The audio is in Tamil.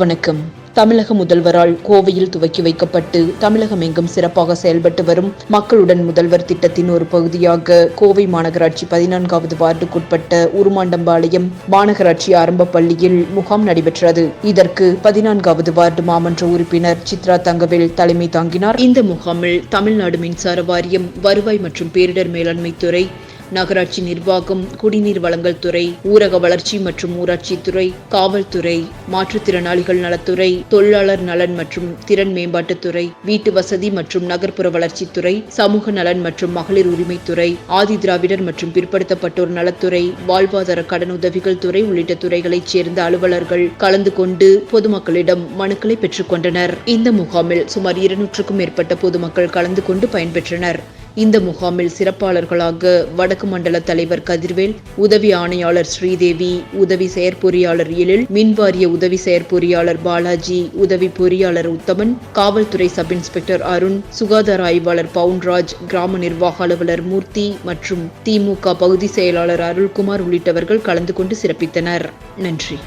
வணக்கம். தமிழக முதல்வரால் கோவையில் துவக்கி வைக்கப்பட்டு தமிழகம் எங்கும் சிறப்பாக செயல்பட்டு வரும் மக்களுடன் முதல்வர் திட்டத்தின் ஒரு பகுதியாக கோவை மாநகராட்சி பதினான்காவது வார்டுக்குட்பட்ட உருமாண்டம்பாளையம் மாநகராட்சி ஆரம்ப பள்ளியில் முகாம் நடைபெற்றது. இதற்கு பதினான்காவது வார்டு மாமன்ற உறுப்பினர் சித்ரா தங்கவேல் தலைமை தாங்கினார். இந்த முகாமில் தமிழ்நாடு மின்சார வாரியம் வருவாய் மற்றும் பேரிடர் மேலாண்மை துறை நகராட்சி நிர்வாகம் குடிநீர் வழங்கல் துறை ஊரக வளர்ச்சி மற்றும் ஊராட்சி துறை காவல்துறை மாற்றுத்திறனாளிகள் நலத்துறை தொழிலாளர் நலன் மற்றும் திறன் மேம்பாட்டுத்துறை வீட்டு வசதி மற்றும் நகர்ப்புற வளர்ச்சித்துறை சமூக நலன் மற்றும் மகளிர் உரிமைத்துறை ஆதி திராவிடர் மற்றும் பிற்படுத்தப்பட்டோர் நலத்துறை வாழ்வாதார கடனுதவிகள் துறை உள்ளிட்ட துறைகளைச் சேர்ந்த அலுவலர்கள் கலந்து கொண்டு பொதுமக்களிடம் மனுக்களை பெற்றுக்கொண்டனர் இந்த முகாமில் சுமார் இருநூற்றுக்கும் மேற்பட்ட பொதுமக்கள் கலந்து கொண்டு பயன்பெற்றனர். இந்த முகாமில் சிறப்பாளர்களாக வடக்கு மண்டல தலைவர் கதிர்வேல் உதவி ஆணையாளர் ஸ்ரீதேவி உதவி செயற்பொறியாளர் எழில் மின்வாரிய உதவி செயற்பொறியாளர் பாலாஜி உதவி பொறியாளர் உத்தமன் காவல்துறை சப் இன்ஸ்பெக்டர் அருண் சுகாதார ஆய்வாளர் பவுன்ராஜ் கிராம நிர்வாக அலுவலர் மூர்த்தி மற்றும் திமுக பகுதி செயலாளர் அருள்குமார் உள்ளிட்டவர்கள் கலந்து கொண்டு சிறப்பித்தனர். நன்றி.